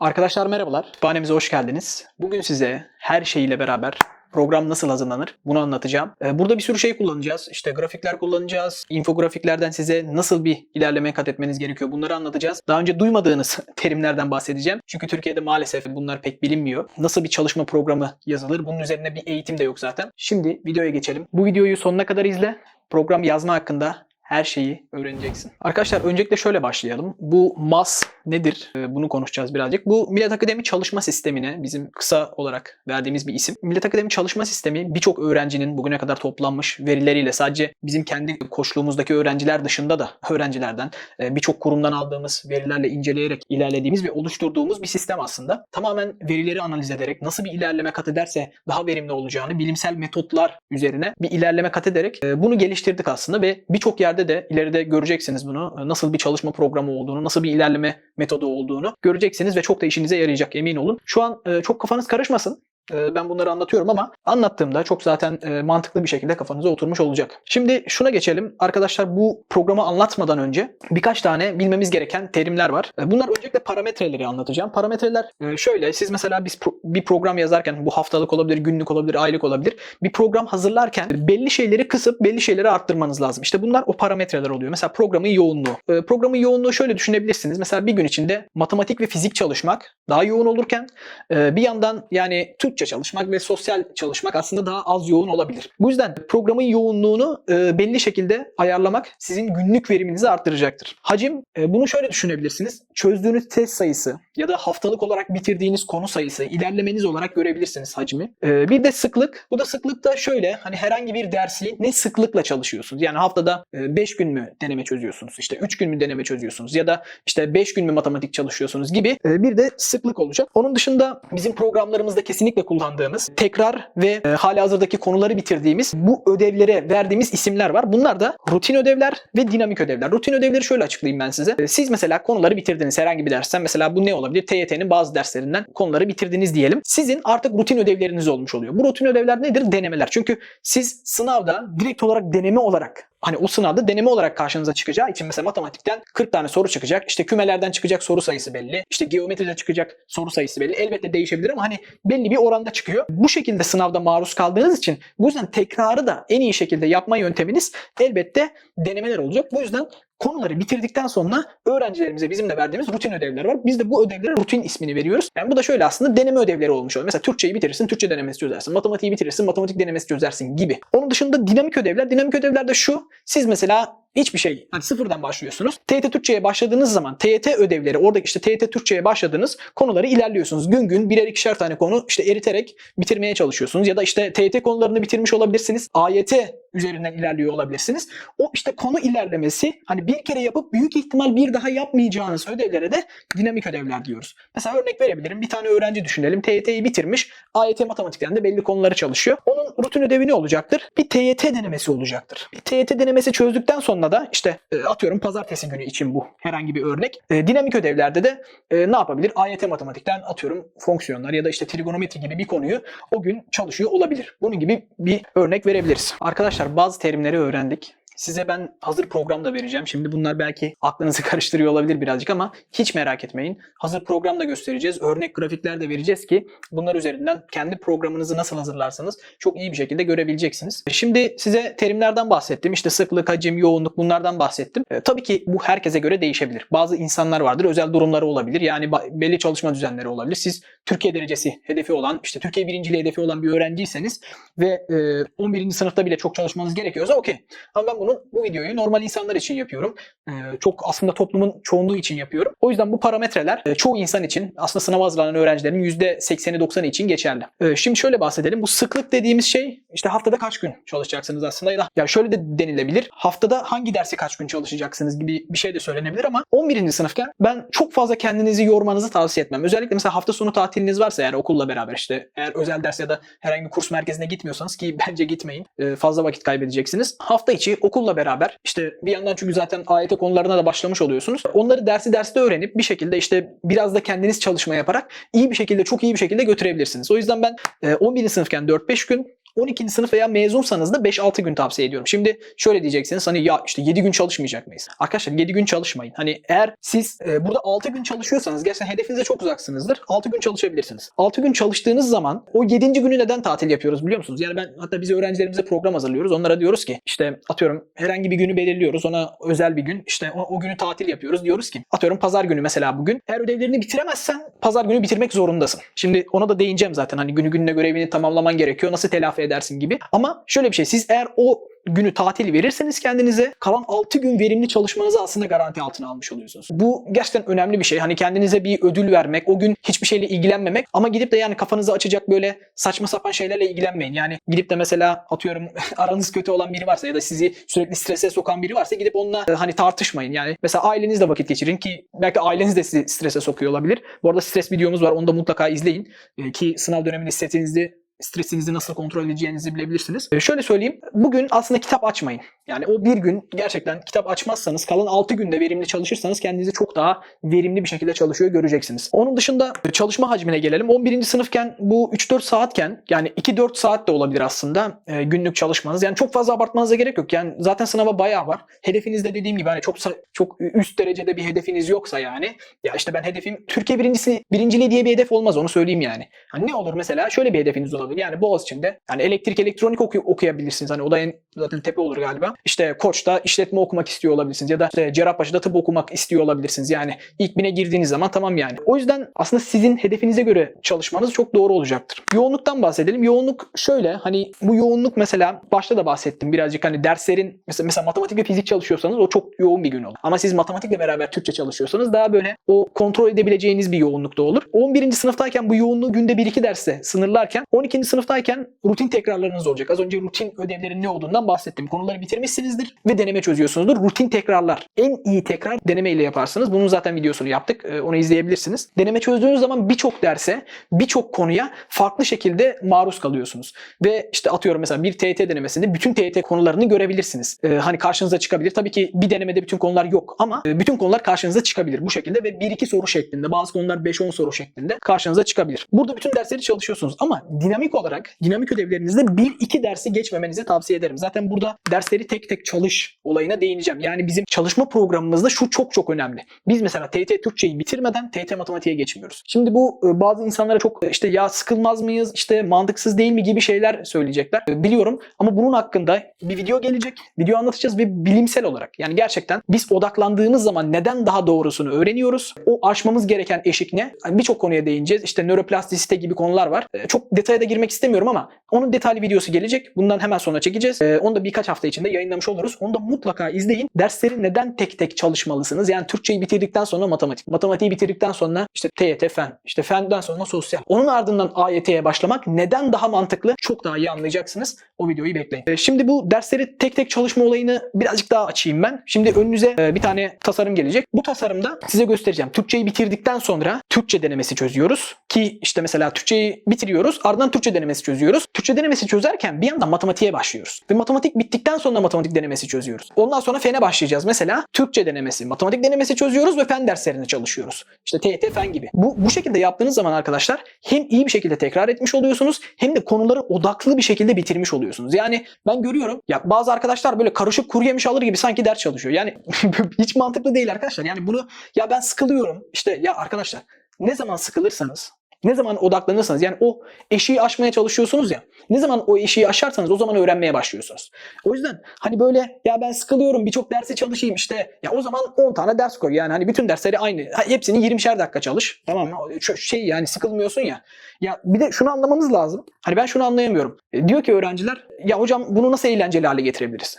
Arkadaşlar merhabalar. Kütüphanemize hoş geldiniz. Bugün size her şeyiyle beraber program nasıl hazırlanır bunu anlatacağım. Ee, Burada bir sürü şey kullanacağız. İşte grafikler kullanacağız. Infografiklerden size nasıl bir ilerleme kat etmeniz gerekiyor bunları anlatacağız. Daha önce duymadığınız terimlerden bahsedeceğim. Çünkü Türkiye'de maalesef bunlar pek bilinmiyor. Nasıl bir çalışma programı yazılır? Bunun üzerine bir eğitim de yok zaten. Şimdi videoya geçelim. Bu videoyu sonuna kadar izle. Program yazma hakkında her şeyi öğreneceksin. Arkadaşlar öncelikle şöyle başlayalım. Bu MAS nedir? Ee, Bunu konuşacağız birazcık. Bu Millet Akademi Çalışma Sistemi'ne bizim kısa olarak verdiğimiz bir isim. Millet Akademi Çalışma Sistemi birçok öğrencinin bugüne kadar toplanmış verileriyle sadece bizim kendi koçluğumuzdaki öğrenciler dışında da öğrencilerden e, birçok kurumdan aldığımız verilerle inceleyerek ilerlediğimiz ve oluşturduğumuz bir sistem aslında. Tamamen verileri analiz ederek nasıl bir ilerleme kat ederse daha verimli olacağını bilimsel metotlar üzerine bir ilerleme kat ederek e, bunu geliştirdik aslında ve birçok yerde de ileride göreceksiniz bunu. E, Nasıl bir çalışma programı olduğunu, nasıl bir ilerleme metodu olduğunu göreceksiniz ve çok da işinize yarayacak emin olun. Şu an e, çok kafanız karışmasın. E, Ben bunları anlatıyorum ama anlattığımda çok zaten e, mantıklı bir şekilde kafanıza oturmuş olacak. Şimdi şuna geçelim. Arkadaşlar bu programı anlatmadan önce birkaç tane bilmemiz gereken terimler var. E, Bunlar öncelikle parametreleri anlatacağım. Parametreler e, şöyle. Siz mesela biz bir program yazarken bu haftalık olabilir, günlük olabilir, aylık olabilir. Bir program hazırlarken belli şeyleri kısıp belli şeyleri arttırmanız lazım. İşte bunlar o parametreler oluyor. Mesela programın yoğunluğu. E, Programın yoğunluğu şöyle düşünebilirsiniz. Mesela bir gün içinde matematik ve fizik çalışmak daha yoğun olurken ee, bir yandan yani Türkçe çalışmak ve sosyal çalışmak aslında daha az yoğun olabilir. Bu yüzden programın yoğunluğunu e, belli şekilde ayarlamak sizin günlük veriminizi arttıracaktır. Hacim e, bunu şöyle düşünebilirsiniz. Çözdüğünüz test sayısı ya da haftalık olarak bitirdiğiniz konu sayısı, ilerlemeniz olarak görebilirsiniz hacmi. E, Bir de sıklık. Bu da sıklık da şöyle hani herhangi bir dersi ne sıklıkla çalışıyorsunuz? Yani haftada 5 gün mü deneme çözüyorsunuz? İşte 3 gün mü deneme çözüyorsunuz? Ya da işte 5 gün mü matematik çalışıyorsunuz gibi e, bir de sıklık olacak. Onun dışında bizim programlarımızda kesinlikle kullandığımız tekrar ve e, hali hazırdaki konuları bitirdiğimiz bu ödevlere verdiğimiz isimler var. Bunlar da rutin ödevler ve dinamik ödevler. Rutin ödevleri şöyle açıklayayım ben size. E, Siz mesela konuları bitirdiniz herhangi bir dersten. Mesela bu ne olabilir? TYT'nin bazı derslerinden konuları bitirdiniz diyelim. Sizin artık rutin ödevleriniz olmuş oluyor. Bu rutin ödevler nedir? Denemeler. Çünkü siz sınavda direkt olarak deneme olarak hani o sınavda deneme olarak karşınıza çıkacağı için mesela matematikten 40 tane soru çıkacak. İşte kümelerden çıkacak soru sayısı belli. İşte geometride çıkacak soru sayısı belli. Elbette değişebilir ama hani belli bir oranda çıkıyor. Bu şekilde sınavda maruz kaldığınız için bu yüzden tekrarı da en iyi şekilde yapma yönteminiz elbette denemeler olacak. Bu yüzden konuları bitirdikten sonra öğrencilerimize bizim de verdiğimiz rutin ödevler var. Biz de bu ödevlere rutin ismini veriyoruz. Yani bu da şöyle aslında deneme ödevleri olmuş oluyor. Mesela Türkçeyi bitirirsin, Türkçe denemesi çözersin. Matematiği bitirirsin, matematik denemesi çözersin gibi. Onun dışında dinamik ödevler. Dinamik ödevler de şu. Siz mesela hiçbir şey hani sıfırdan başlıyorsunuz. TYT Türkçe'ye başladığınız zaman TYT ödevleri oradaki işte TYT Türkçe'ye başladığınız konuları ilerliyorsunuz. Gün gün birer ikişer tane konu işte eriterek bitirmeye çalışıyorsunuz. Ya da işte TYT konularını bitirmiş olabilirsiniz. AYT üzerinden ilerliyor olabilirsiniz. O işte konu ilerlemesi hani bir kere yapıp büyük ihtimal bir daha yapmayacağınız ödevlere de dinamik ödevler diyoruz. Mesela örnek verebilirim. Bir tane öğrenci düşünelim. TYT'yi bitirmiş. AYT matematikten de belli konuları çalışıyor. Onun rutin ödevi ne olacaktır? Bir TYT denemesi olacaktır. Bir TYT denemesi çözdükten sonra da işte e, atıyorum pazartesi günü için bu herhangi bir örnek. E, dinamik ödevlerde de e, ne yapabilir? AYT matematikten atıyorum fonksiyonlar ya da işte trigonometri gibi bir konuyu o gün çalışıyor olabilir. Bunun gibi bir örnek verebiliriz. Arkadaşlar bazı terimleri öğrendik. Size ben hazır program da vereceğim. Şimdi bunlar belki aklınızı karıştırıyor olabilir birazcık ama hiç merak etmeyin. Hazır program da göstereceğiz. Örnek grafikler de vereceğiz ki bunlar üzerinden kendi programınızı nasıl hazırlarsanız çok iyi bir şekilde görebileceksiniz. Şimdi size terimlerden bahsettim. İşte sıklık, hacim, yoğunluk bunlardan bahsettim. E, tabii ki bu herkese göre değişebilir. Bazı insanlar vardır. Özel durumları olabilir. Yani belli çalışma düzenleri olabilir. Siz Türkiye derecesi hedefi olan, işte Türkiye birinciliği hedefi olan bir öğrenciyseniz ve e, 11. sınıfta bile çok çalışmanız gerekiyorsa okey. Ama ben bunu bu videoyu normal insanlar için yapıyorum. Ee, çok aslında toplumun çoğunluğu için yapıyorum. O yüzden bu parametreler e, çoğu insan için aslında sınava hazırlanan öğrencilerin %80'i 90'ı için geçerli. Ee, şimdi şöyle bahsedelim. Bu sıklık dediğimiz şey işte haftada kaç gün çalışacaksınız aslında ya da ya şöyle de denilebilir. Haftada hangi dersi kaç gün çalışacaksınız gibi bir şey de söylenebilir ama 11. sınıfken ben çok fazla kendinizi yormanızı tavsiye etmem. Özellikle mesela hafta sonu tatiliniz varsa eğer okulla beraber işte eğer özel ders ya da herhangi bir kurs merkezine gitmiyorsanız ki bence gitmeyin. Ee, fazla vakit kaybedeceksiniz. Hafta içi okulla beraber işte bir yandan çünkü zaten AYT konularına da başlamış oluyorsunuz. Onları dersi derste öğrenip bir şekilde işte biraz da kendiniz çalışma yaparak iyi bir şekilde çok iyi bir şekilde götürebilirsiniz. O yüzden ben e, 11. sınıfken 4-5 gün 12. sınıf veya mezunsanız da 5-6 gün tavsiye ediyorum. Şimdi şöyle diyeceksiniz hani ya işte 7 gün çalışmayacak mıyız? Arkadaşlar 7 gün çalışmayın. Hani eğer siz e, burada 6 gün çalışıyorsanız gerçekten hedefinize çok uzaksınızdır. 6 gün çalışabilirsiniz. 6 gün çalıştığınız zaman o 7. günü neden tatil yapıyoruz biliyor musunuz? Yani ben hatta biz öğrencilerimize program hazırlıyoruz. Onlara diyoruz ki işte atıyorum herhangi bir günü belirliyoruz. Ona özel bir gün. İşte o, o günü tatil yapıyoruz. Diyoruz ki atıyorum pazar günü mesela bugün. Eğer ödevlerini bitiremezsen pazar günü bitirmek zorundasın. Şimdi ona da değineceğim zaten. Hani günü gününe görevini tamamlaman gerekiyor. Nasıl telafi edersin gibi. Ama şöyle bir şey. Siz eğer o günü tatil verirseniz kendinize kalan 6 gün verimli çalışmanızı aslında garanti altına almış oluyorsunuz. Bu gerçekten önemli bir şey. Hani kendinize bir ödül vermek, o gün hiçbir şeyle ilgilenmemek ama gidip de yani kafanızı açacak böyle saçma sapan şeylerle ilgilenmeyin. Yani gidip de mesela atıyorum aranız kötü olan biri varsa ya da sizi sürekli strese sokan biri varsa gidip onunla e, hani tartışmayın. Yani mesela ailenizle vakit geçirin ki belki aileniz de sizi strese sokuyor olabilir. Bu arada stres videomuz var. Onu da mutlaka izleyin. E, Ki sınav döneminde stresinizi stresinizi nasıl kontrol edeceğinizi bilebilirsiniz. Ee, şöyle söyleyeyim. Bugün aslında kitap açmayın. Yani o bir gün gerçekten kitap açmazsanız kalan 6 günde verimli çalışırsanız kendinizi çok daha verimli bir şekilde çalışıyor göreceksiniz. Onun dışında çalışma hacmine gelelim. 11. sınıfken bu 3-4 saatken yani 2-4 saat de olabilir aslında e, günlük çalışmanız. Yani çok fazla abartmanıza gerek yok. Yani zaten sınava bayağı var. Hedefiniz de dediğim gibi hani çok çok üst derecede bir hedefiniz yoksa yani ya işte ben hedefim Türkiye birincisi birinciliği diye bir hedef olmaz onu söyleyeyim yani. Hani ne olur mesela şöyle bir hedefiniz olabilir. Yani Boğaziçi'nde yani elektrik elektronik oku- okuyabilirsiniz. Hani o da en zaten tepe olur galiba. İşte Koç'ta işletme okumak istiyor olabilirsiniz ya da işte Cerrahpaşa'da tıp okumak istiyor olabilirsiniz. Yani ilk bine girdiğiniz zaman tamam yani. O yüzden aslında sizin hedefinize göre çalışmanız çok doğru olacaktır. Yoğunluktan bahsedelim. Yoğunluk şöyle hani bu yoğunluk mesela başta da bahsettim birazcık hani derslerin mesela, mesela matematik ve fizik çalışıyorsanız o çok yoğun bir gün olur. Ama siz matematikle beraber Türkçe çalışıyorsanız daha böyle o kontrol edebileceğiniz bir yoğunlukta olur. 11. sınıftayken bu yoğunluğu günde 1-2 derse sınırlarken 12. sınıftayken rutin tekrarlarınız olacak. Az önce rutin ödevlerin ne olduğundan bahsettim. Konuları bitirmişsinizdir ve deneme çözüyorsunuzdur. Rutin tekrarlar. En iyi tekrar deneme ile yaparsınız. Bunun zaten videosunu yaptık. Ee, Onu izleyebilirsiniz. Deneme çözdüğünüz zaman birçok derse, birçok konuya farklı şekilde maruz kalıyorsunuz. Ve işte atıyorum mesela bir TYT denemesinde bütün TYT konularını görebilirsiniz. Ee, hani karşınıza çıkabilir. Tabii ki bir denemede bütün konular yok ama e, bütün konular karşınıza çıkabilir bu şekilde ve 1-2 soru şeklinde, bazı konular 5-10 soru şeklinde karşınıza çıkabilir. Burada bütün dersleri çalışıyorsunuz ama dinamik olarak dinamik ödevlerinizde 1-2 dersi geçmemenizi tavsiye ederim. Zaten burada dersleri tek tek çalış olayına değineceğim. Yani bizim çalışma programımızda şu çok çok önemli. Biz mesela TYT Türkçeyi bitirmeden TYT matematiğe geçmiyoruz. Şimdi bu e, bazı insanlara çok e, işte ya sıkılmaz mıyız, işte mantıksız değil mi gibi şeyler söyleyecekler. E, Biliyorum ama bunun hakkında bir video gelecek. Video anlatacağız ve bilimsel olarak yani gerçekten biz odaklandığımız zaman neden daha doğrusunu öğreniyoruz. O aşmamız gereken eşik ne? Yani Birçok konuya değineceğiz. İşte nöroplastisite gibi konular var. Çok detaya da girmek istemiyorum ama onun detaylı videosu gelecek. Bundan hemen sonra çekeceğiz. E, Onu da birkaç hafta içinde yayınlamış oluruz. Onu da mutlaka izleyin. Dersleri neden tek tek çalışmalısınız? Yani Türkçeyi bitirdikten sonra matematik. Matematiği bitirdikten sonra işte TYT fen. İşte fenden sonra sosyal. Onun ardından AYT'ye başlamak neden daha mantıklı? Çok daha iyi anlayacaksınız. O videoyu bekleyin. E, Şimdi bu dersleri tek tek çalışma olayını birazcık daha açayım ben. Şimdi önünüze e, bir tane tasarım gelecek. Bu tasarımda size göstereceğim. Türkçeyi bitirdikten sonra Türkçe denemesi çözüyoruz. Ki işte mesela Türkçeyi bitiriyoruz. Ardından Türkçe denemesi çözüyoruz. Türkçe denemesi çözerken bir yandan matematiğe başlıyoruz. Ve matematik bittikten sonra matematik denemesi çözüyoruz. Ondan sonra fene başlayacağız. Mesela Türkçe denemesi, matematik denemesi çözüyoruz ve fen derslerini çalışıyoruz. İşte TYT fen gibi. Bu, bu şekilde yaptığınız zaman arkadaşlar hem iyi bir şekilde tekrar etmiş oluyorsunuz hem de konuları odaklı bir şekilde bitirmiş oluyorsunuz. Yani ben görüyorum ya bazı arkadaşlar böyle karışık kuru yemiş alır gibi sanki ders çalışıyor. Yani hiç mantıklı değil arkadaşlar. Yani bunu ya ben sıkılıyorum. İşte ya arkadaşlar ne zaman sıkılırsanız ne zaman odaklanırsanız yani o eşiği aşmaya çalışıyorsunuz ya. Ne zaman o eşiği aşarsanız o zaman öğrenmeye başlıyorsunuz. O yüzden hani böyle ya ben sıkılıyorum birçok dersi çalışayım işte ya o zaman 10 tane ders koy. Yani hani bütün dersleri aynı. Hepsini 20'şer dakika çalış. Tamam mı? Şey yani sıkılmıyorsun ya. Ya bir de şunu anlamamız lazım. Hani ben şunu anlayamıyorum. E, diyor ki öğrenciler ya hocam bunu nasıl eğlenceli hale getirebiliriz?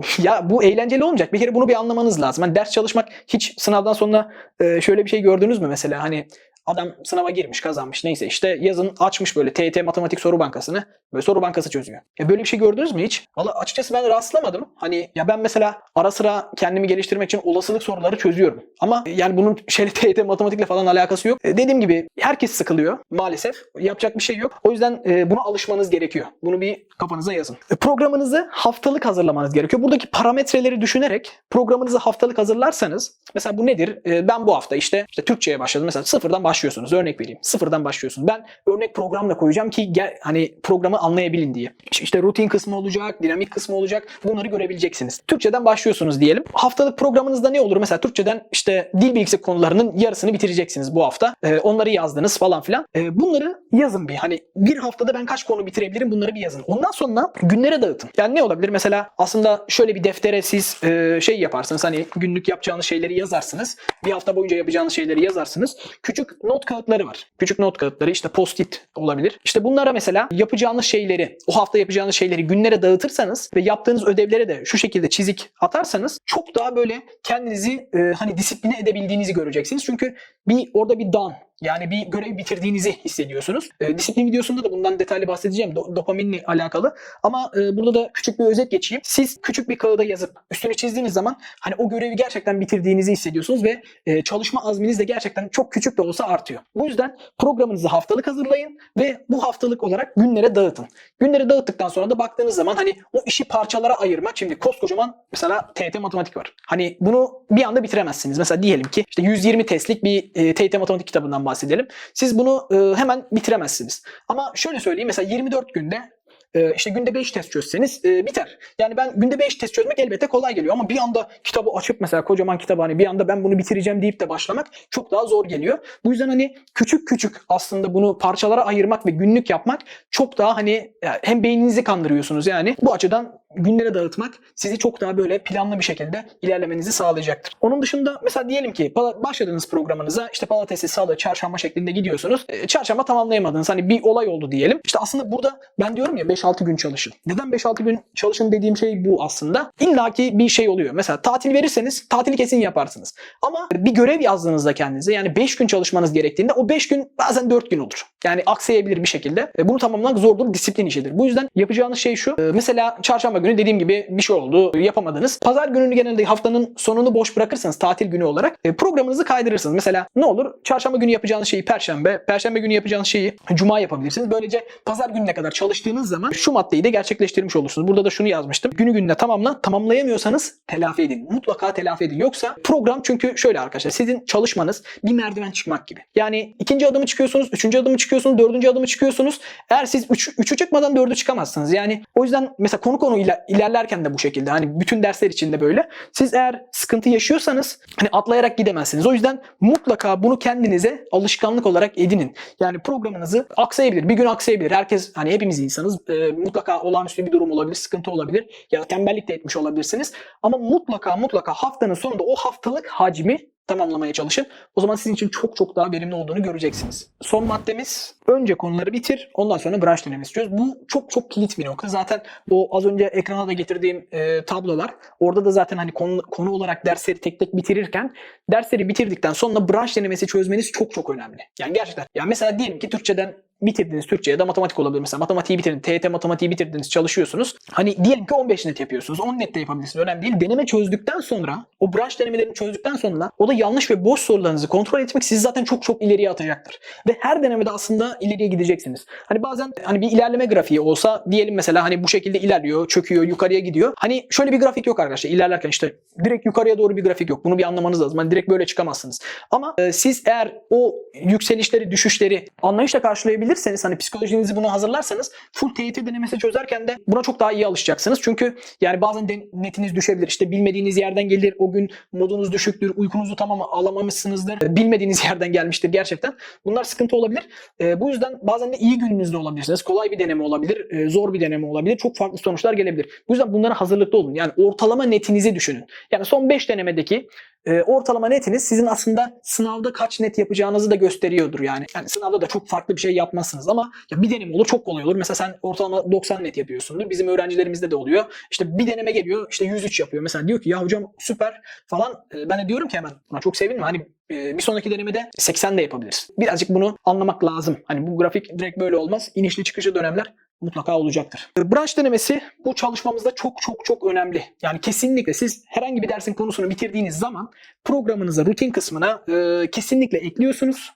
ya bu eğlenceli olmayacak. Bir kere bunu bir anlamanız lazım. Hani ders çalışmak hiç sınavdan sonra e, şöyle bir şey gördünüz mü mesela hani adam sınava girmiş kazanmış neyse işte yazın açmış böyle TYT matematik soru bankasını böyle soru bankası çözüyor. Ya böyle bir şey gördünüz mü hiç? Valla açıkçası ben rastlamadım. Hani ya ben mesela ara sıra kendimi geliştirmek için olasılık soruları çözüyorum. Ama yani bunun şeyle TYT matematikle falan alakası yok. E, dediğim gibi herkes sıkılıyor maalesef. Yapacak bir şey yok. O yüzden e, buna alışmanız gerekiyor. Bunu bir kafanıza yazın. E, programınızı haftalık hazırlamanız gerekiyor. Buradaki parametreleri düşünerek programınızı haftalık hazırlarsanız Mesela bu nedir? Ee, ben bu hafta işte, işte Türkçe'ye başladım. Mesela sıfırdan başlıyorsunuz. Örnek vereyim. Sıfırdan başlıyorsunuz. Ben örnek programla koyacağım ki gel, hani programı anlayabilin diye. İşte rutin kısmı olacak, dinamik kısmı olacak. Bunları görebileceksiniz. Türkçeden başlıyorsunuz diyelim. Haftalık programınızda ne olur? Mesela Türkçeden işte dil bilgisi konularının yarısını bitireceksiniz bu hafta. Ee, onları yazdınız falan filan. Ee, bunları yazın bir. Hani bir haftada ben kaç konu bitirebilirim bunları bir yazın. Ondan sonra günlere dağıtın. Yani ne olabilir? Mesela aslında şöyle bir deftere siz e, şey yaparsınız. Hani günlük yapacağınız şeyleri yazarsınız. Bir hafta boyunca yapacağınız şeyleri yazarsınız. Küçük not kağıtları var. Küçük not kağıtları işte post-it olabilir. İşte bunlara mesela yapacağınız şeyleri, o hafta yapacağınız şeyleri günlere dağıtırsanız ve yaptığınız ödevlere de şu şekilde çizik atarsanız çok daha böyle kendinizi e, hani disipline edebildiğinizi göreceksiniz. Çünkü bir orada bir dağın yani bir görev bitirdiğinizi hissediyorsunuz. E, disiplin videosunda da bundan detaylı bahsedeceğim. Do- dopaminle alakalı. Ama e, burada da küçük bir özet geçeyim. Siz küçük bir kağıda yazıp üstünü çizdiğiniz zaman hani o görevi gerçekten bitirdiğinizi hissediyorsunuz ve e, çalışma azminiz de gerçekten çok küçük de olsa artıyor. Bu yüzden programınızı haftalık hazırlayın ve bu haftalık olarak günlere dağıtın. Günlere dağıttıktan sonra da baktığınız zaman hani o işi parçalara ayırmak. Şimdi koskocaman mesela TYT matematik var. Hani bunu bir anda bitiremezsiniz. Mesela diyelim ki işte 120 testlik bir e, TYT matematik kitabından bahsedelim. Siz bunu e, hemen bitiremezsiniz. Ama şöyle söyleyeyim mesela 24 günde e, işte günde 5 test çözseniz e, biter. Yani ben günde 5 test çözmek elbette kolay geliyor ama bir anda kitabı açıp mesela kocaman kitabı hani bir anda ben bunu bitireceğim deyip de başlamak çok daha zor geliyor. Bu yüzden hani küçük küçük aslında bunu parçalara ayırmak ve günlük yapmak çok daha hani hem beyninizi kandırıyorsunuz yani bu açıdan günlere dağıtmak sizi çok daha böyle planlı bir şekilde ilerlemenizi sağlayacaktır. Onun dışında mesela diyelim ki başladığınız programınıza işte pazartesi, salı, çarşamba şeklinde gidiyorsunuz. E, çarşamba tamamlayamadınız. Hani bir olay oldu diyelim. İşte aslında burada ben diyorum ya 5-6 gün çalışın. Neden 5-6 gün çalışın dediğim şey bu aslında. İlla ki bir şey oluyor. Mesela tatil verirseniz tatili kesin yaparsınız. Ama bir görev yazdığınızda kendinize yani 5 gün çalışmanız gerektiğinde o 5 gün bazen 4 gün olur. Yani aksayabilir bir şekilde. E, bunu tamamlamak zordur, disiplin işidir. Bu yüzden yapacağınız şey şu. E, mesela çarşamba günü dediğim gibi bir şey oldu, yapamadınız. Pazar gününü genelde haftanın sonunu boş bırakırsanız tatil günü olarak e, programınızı kaydırırsınız. Mesela ne olur? Çarşamba günü yapacağınız şeyi perşembe, perşembe günü yapacağınız şeyi cuma yapabilirsiniz. Böylece pazar gününe kadar çalıştığınız zaman şu maddeyi de gerçekleştirmiş olursunuz. Burada da şunu yazmıştım. Günü gününe tamamla. Tamamlayamıyorsanız telafi edin. Mutlaka telafi edin. Yoksa program çünkü şöyle arkadaşlar sizin çalışmanız bir merdiven çıkmak gibi. Yani ikinci adımı çıkıyorsunuz, üçüncü adımı çıkıyorsunuz, dördüncü adımı çıkıyorsunuz. Eğer siz üç, üçü çıkmadan dördü çıkamazsınız. Yani o yüzden mesela konu konu iler- ilerlerken de bu şekilde. Hani bütün dersler için de böyle. Siz eğer sıkıntı yaşıyorsanız hani atlayarak gidemezsiniz. O yüzden mutlaka bunu kendinize alışkanlık olarak edinin. Yani programınızı aksayabilir. Bir gün aksayabilir. Herkes hani hepimiz insanız. Ee, mutlaka olağanüstü bir durum olabilir, sıkıntı olabilir ya tembellik de etmiş olabilirsiniz. Ama mutlaka mutlaka haftanın sonunda o haftalık hacmi tamamlamaya çalışın. O zaman sizin için çok çok daha verimli olduğunu göreceksiniz. Son maddemiz önce konuları bitir ondan sonra branş denemesi çöz. Bu çok çok kilit bir nokta. Zaten o az önce ekrana da getirdiğim e, tablolar orada da zaten hani konu, konu olarak dersleri tek tek bitirirken dersleri bitirdikten sonra branş denemesi çözmeniz çok çok önemli. Yani gerçekten. Yani mesela diyelim ki Türkçeden bitirdiniz Türkçe ya da matematik olabilir mesela. Matematiği bitirdiniz, TYT matematiği bitirdiniz, çalışıyorsunuz. Hani diyelim ki 15 net yapıyorsunuz. 10 net de yapabilirsiniz. Önemli değil. Deneme çözdükten sonra, o branş denemelerini çözdükten sonra o da yanlış ve boş sorularınızı kontrol etmek sizi zaten çok çok ileriye atacaktır. Ve her denemede aslında ileriye gideceksiniz. Hani bazen hani bir ilerleme grafiği olsa diyelim mesela hani bu şekilde ilerliyor, çöküyor, yukarıya gidiyor. Hani şöyle bir grafik yok arkadaşlar. İlerlerken işte direkt yukarıya doğru bir grafik yok. Bunu bir anlamanız lazım. Hani direkt böyle çıkamazsınız. Ama e, siz eğer o yükselişleri, düşüşleri anlayışla karşılayabilirseniz hani psikolojinizi buna hazırlarsanız full TYT denemesi çözerken de buna çok daha iyi alışacaksınız. Çünkü yani bazen de netiniz düşebilir. İşte bilmediğiniz yerden gelir. O gün modunuz düşüktür. Uykunuzu tamam alamamışsınızdır. Bilmediğiniz yerden gelmiştir gerçekten. Bunlar sıkıntı olabilir. E, bu yüzden bazen de iyi gününüzde olabilirsiniz. Kolay bir deneme olabilir. e, zor bir deneme olabilir. Çok farklı sonuçlar gelebilir. Bu yüzden bunlara hazırlıklı olun. Yani ortalama netinizi düşünün. Yani son 5 denemedeki e, ortalama netiniz sizin aslında sınavda kaç net yapacağınızı da gösteriyordur yani. Yani sınavda da çok farklı bir şey yapmazsınız ama ya bir deneme olur çok kolay olur. Mesela sen ortalama 90 net yapıyorsundur. Bizim öğrencilerimizde de oluyor. İşte bir deneme geliyor işte 103 yapıyor. Mesela diyor ki ya hocam süper falan. E, ben de diyorum ki hemen "Ulan çok sevinme hani e, bir sonraki denemede 80 de yapabiliriz. Birazcık bunu anlamak lazım. Hani bu grafik direkt böyle olmaz. İnişli çıkışlı dönemler mutlaka olacaktır. E, Branş denemesi bu çalışmamızda çok çok çok önemli. Yani kesinlikle siz herhangi bir dersin konusunu bitirdiğiniz zaman programınıza rutin kısmına e, kesinlikle ekliyorsunuz.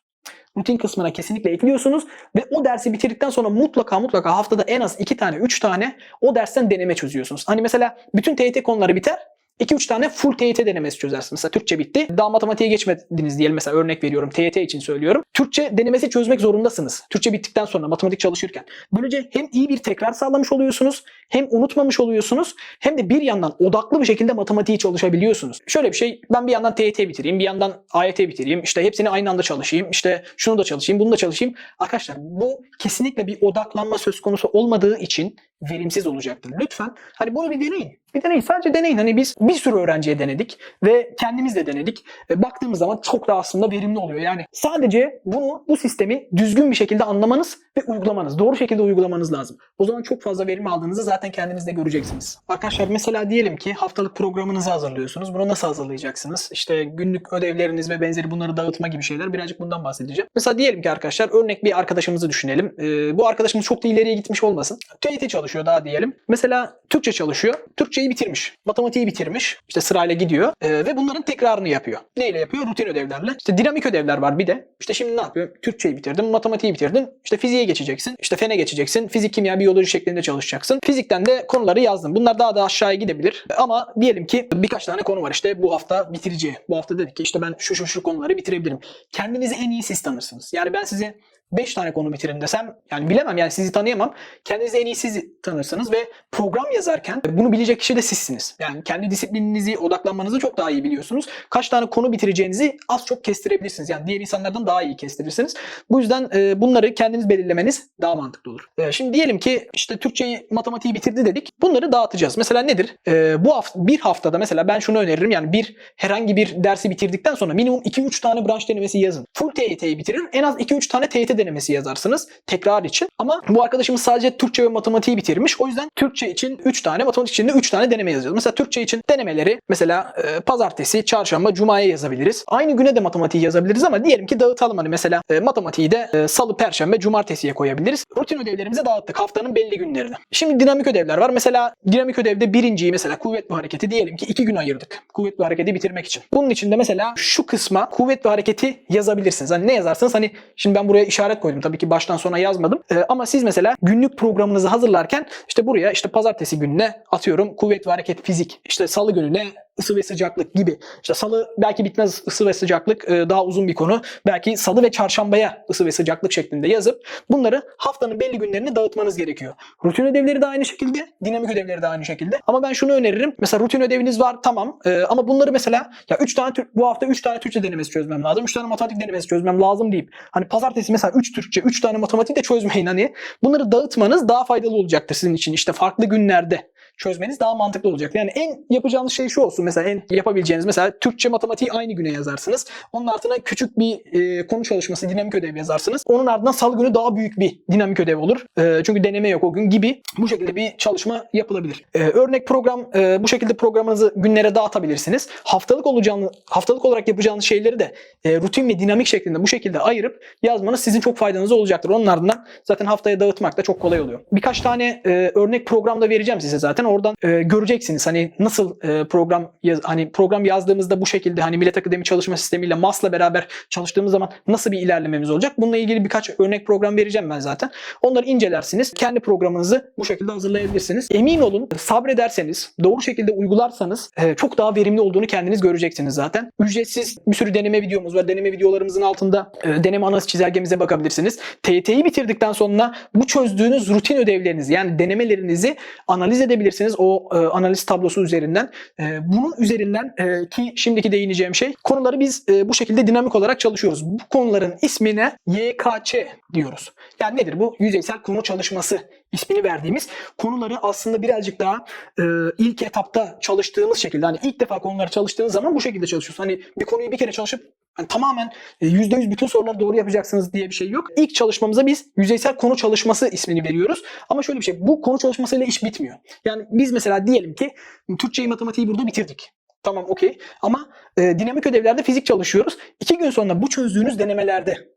Rutin kısmına kesinlikle ekliyorsunuz ve o dersi bitirdikten sonra mutlaka mutlaka haftada en az 2 tane 3 tane o dersten deneme çözüyorsunuz. Hani mesela bütün TYT konuları biter 2-3 tane full TYT denemesi çözersin. Mesela Türkçe bitti. Daha matematiğe geçmediniz diyelim. Mesela örnek veriyorum. TYT için söylüyorum. Türkçe denemesi çözmek zorundasınız. Türkçe bittikten sonra matematik çalışırken. Böylece hem iyi bir tekrar sağlamış oluyorsunuz. Hem unutmamış oluyorsunuz. Hem de bir yandan odaklı bir şekilde matematiği çalışabiliyorsunuz. Şöyle bir şey. Ben bir yandan TYT bitireyim. Bir yandan AYT bitireyim. İşte hepsini aynı anda çalışayım. İşte şunu da çalışayım. Bunu da çalışayım. Arkadaşlar bu kesinlikle bir odaklanma söz konusu olmadığı için verimsiz olacaktır. Lütfen hani bunu bir deneyin. Bir deneyin. Sadece deneyin. Hani biz bir sürü öğrenciye denedik ve kendimiz de denedik. E, baktığımız zaman çok da aslında verimli oluyor. Yani sadece bunu bu sistemi düzgün bir şekilde anlamanız ve uygulamanız. Doğru şekilde uygulamanız lazım. O zaman çok fazla verim aldığınızı zaten kendiniz de göreceksiniz. Arkadaşlar mesela diyelim ki haftalık programınızı hazırlıyorsunuz. Bunu nasıl hazırlayacaksınız? İşte günlük ödevleriniz ve benzeri bunları dağıtma gibi şeyler. Birazcık bundan bahsedeceğim. Mesela diyelim ki arkadaşlar örnek bir arkadaşımızı düşünelim. E, bu arkadaşımız çok da ileriye gitmiş olmasın. TYT çalışıyor daha diyelim. Mesela Türkçe çalışıyor. Türkçeyi bitirmiş. Matematiği bitirmiş. İşte sırayla gidiyor. E, ve bunların tekrarını yapıyor. Neyle yapıyor? Rutin ödevlerle. İşte dinamik ödevler var bir de. İşte şimdi ne yapıyor? Türkçeyi bitirdin, matematiği bitirdin. İşte fiziğe geçeceksin. İşte fene geçeceksin. Fizik, kimya, biyoloji şeklinde çalışacaksın. Fizikten de konuları yazdın. Bunlar daha da aşağıya gidebilir. Ama diyelim ki birkaç tane konu var. İşte bu hafta bitireceği. Bu hafta dedik ki işte ben şu şu şu konuları bitirebilirim. Kendinizi en iyi siz tanırsınız. Yani ben size 5 tane konu bitirin desem yani bilemem yani sizi tanıyamam. Kendinizi en iyi siz tanırsınız ve program yazarken bunu bilecek kişi de sizsiniz. Yani kendi disiplininizi, odaklanmanızı çok daha iyi biliyorsunuz. Kaç tane konu bitireceğinizi az çok kestirebilirsiniz. Yani diğer insanlardan daha iyi kestirirsiniz. Bu yüzden e, bunları kendiniz belirlemeniz daha mantıklı olur. E, şimdi diyelim ki işte Türkçeyi, matematiği bitirdi dedik. Bunları dağıtacağız. Mesela nedir? E, bu hafta bir haftada mesela ben şunu öneririm. Yani bir herhangi bir dersi bitirdikten sonra minimum 2-3 tane branş denemesi yazın. Full TYT'yi bitirin. En az 2-3 tane TYT denemesi yazarsınız tekrar için. Ama bu arkadaşımız sadece Türkçe ve matematiği bitirmiş. O yüzden Türkçe için 3 tane, matematik için de 3 tane deneme yazıyoruz. Mesela Türkçe için denemeleri mesela e, pazartesi, çarşamba, cumaya yazabiliriz. Aynı güne de matematiği yazabiliriz ama diyelim ki dağıtalım hani mesela e, matematiği de e, salı, perşembe, cumartesiye koyabiliriz. Rutin ödevlerimizi dağıttık haftanın belli günlerini. Şimdi dinamik ödevler var. Mesela dinamik ödevde birinciyi mesela kuvvet ve hareketi diyelim ki 2 gün ayırdık. Kuvvet ve hareketi bitirmek için. Bunun için de mesela şu kısma kuvvet ve hareketi yazabilirsiniz. Hani ne yazarsınız? Hani şimdi ben buraya işaret koydum. Tabii ki baştan sona yazmadım. Ee, ama siz mesela günlük programınızı hazırlarken işte buraya işte pazartesi gününe atıyorum kuvvet ve hareket fizik. İşte salı gününe ısı ve sıcaklık gibi. İşte salı belki bitmez ısı ve sıcaklık e, daha uzun bir konu. Belki salı ve çarşambaya ısı ve sıcaklık şeklinde yazıp bunları haftanın belli günlerini dağıtmanız gerekiyor. Rutin ödevleri de aynı şekilde, dinamik ödevleri de aynı şekilde. Ama ben şunu öneririm. Mesela rutin ödeviniz var tamam e, ama bunları mesela ya 3 tane bu hafta 3 tane Türkçe denemesi çözmem lazım. 3 tane matematik denemesi çözmem lazım deyip hani pazartesi mesela 3 Türkçe, 3 tane matematik de çözmeyin hani. Bunları dağıtmanız daha faydalı olacaktır sizin için. İşte farklı günlerde çözmeniz daha mantıklı olacak. Yani en yapacağınız şey şu olsun mesela en yapabileceğiniz mesela Türkçe matematiği aynı güne yazarsınız. Onun altına küçük bir e, konu çalışması dinamik ödev yazarsınız. Onun ardından salı günü daha büyük bir dinamik ödev olur. E, çünkü deneme yok o gün gibi bu şekilde bir çalışma yapılabilir. E, örnek program e, bu şekilde programınızı günlere dağıtabilirsiniz. Haftalık olacağını haftalık olarak yapacağınız şeyleri de e, rutin ve dinamik şeklinde bu şekilde ayırıp yazmanız sizin çok faydanıza olacaktır. Onun ardından zaten haftaya dağıtmak da çok kolay oluyor. Birkaç tane e, örnek programda vereceğim size zaten. Oradan e, göreceksiniz hani nasıl e, program yaz, hani program yazdığımızda bu şekilde hani Millet Akademi çalışma sistemiyle MAS'la beraber çalıştığımız zaman nasıl bir ilerlememiz olacak? Bununla ilgili birkaç örnek program vereceğim ben zaten. Onları incelersiniz. Kendi programınızı bu şekilde hazırlayabilirsiniz. Emin olun sabrederseniz, doğru şekilde uygularsanız e, çok daha verimli olduğunu kendiniz göreceksiniz zaten. Ücretsiz bir sürü deneme videomuz var. Deneme videolarımızın altında e, deneme analiz çizelgemize bakabilirsiniz. TYT'yi bitirdikten sonra bu çözdüğünüz rutin ödevlerinizi yani denemelerinizi analiz edebilirsiniz o e, analiz tablosu üzerinden. E, bunun üzerinden e, ki şimdiki değineceğim şey konuları biz e, bu şekilde dinamik olarak çalışıyoruz. Bu konuların ismine YKÇ diyoruz. Yani nedir bu? Yüzeysel konu çalışması ismini verdiğimiz konuları aslında birazcık daha e, ilk etapta çalıştığımız şekilde hani ilk defa konuları çalıştığınız zaman bu şekilde çalışıyorsun. Hani bir konuyu bir kere çalışıp hani tamamen e, %100 bütün soruları doğru yapacaksınız diye bir şey yok. İlk çalışmamıza biz yüzeysel konu çalışması ismini veriyoruz. Ama şöyle bir şey bu konu çalışmasıyla iş bitmiyor. Yani biz mesela diyelim ki Türkçeyi matematiği burada bitirdik. Tamam okey. Ama e, dinamik ödevlerde fizik çalışıyoruz. İki gün sonra bu çözdüğünüz denemelerde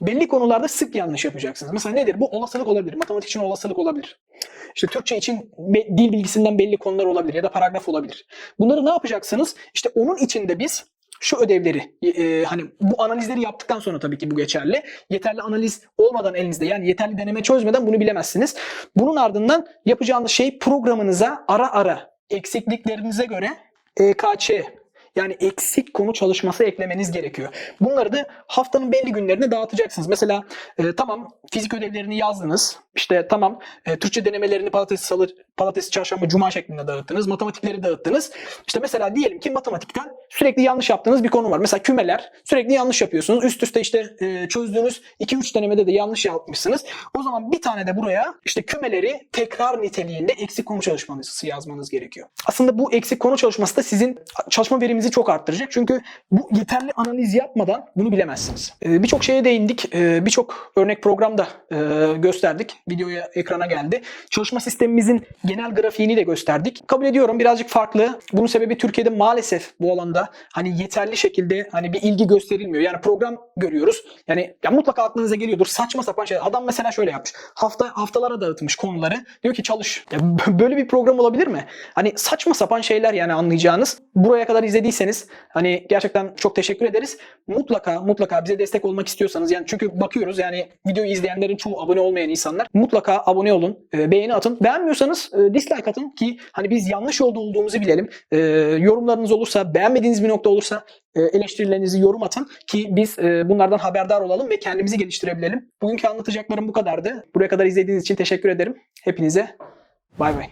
belli konularda sık yanlış yapacaksınız. Mesela nedir? Bu olasılık olabilir. Matematik için olasılık olabilir. İşte Türkçe için be- dil bilgisinden belli konular olabilir ya da paragraf olabilir. Bunları ne yapacaksınız? İşte onun içinde biz şu ödevleri e, hani bu analizleri yaptıktan sonra tabii ki bu geçerli. Yeterli analiz olmadan elinizde yani yeterli deneme çözmeden bunu bilemezsiniz. Bunun ardından yapacağınız şey programınıza ara ara eksikliklerinize göre EKÇ yani eksik konu çalışması eklemeniz gerekiyor. Bunları da haftanın belli günlerine dağıtacaksınız. Mesela e, tamam fizik ödevlerini yazdınız. İşte tamam e, Türkçe denemelerini pazartesi, salı, pazartesi, çarşamba, cuma şeklinde dağıttınız. Matematikleri dağıttınız. İşte mesela diyelim ki matematikten sürekli yanlış yaptığınız bir konu var. Mesela kümeler sürekli yanlış yapıyorsunuz. Üst üste işte e, çözdüğünüz 2-3 denemede de yanlış yapmışsınız. O zaman bir tane de buraya işte kümeleri tekrar niteliğinde eksik konu çalışmanızı yazmanız gerekiyor. Aslında bu eksik konu çalışması da sizin çalışma verimizi çok arttıracak. Çünkü bu yeterli analiz yapmadan bunu bilemezsiniz. E, Birçok şeye değindik. E, Birçok örnek programda e, gösterdik. Videoya ekrana geldi. Çalışma sistemimizin genel grafiğini de gösterdik. Kabul ediyorum birazcık farklı. Bunun sebebi Türkiye'de maalesef bu alanda hani yeterli şekilde hani bir ilgi gösterilmiyor. Yani program görüyoruz. Yani ya mutlaka aklınıza geliyordur. Saçma sapan şeyler. Adam mesela şöyle yapmış. Hafta haftalara dağıtmış konuları. Diyor ki çalış. Ya böyle bir program olabilir mi? Hani saçma sapan şeyler yani anlayacağınız. Buraya kadar izlediyseniz hani gerçekten çok teşekkür ederiz. Mutlaka mutlaka bize destek olmak istiyorsanız yani çünkü bakıyoruz yani videoyu izleyenlerin çoğu abone olmayan insanlar. Mutlaka abone olun. e, beğeni atın. Beğenmiyorsanız e, dislike atın ki hani biz yanlış yolda olduğumuzu bilelim. E, yorumlarınız olursa, beğenmediğiniz bir nokta olursa e, eleştirilerinizi yorum atın ki biz e, bunlardan haberdar olalım ve kendimizi geliştirebilelim. Bugünkü anlatacaklarım bu kadardı. Buraya kadar izlediğiniz için teşekkür ederim. Hepinize bay bay.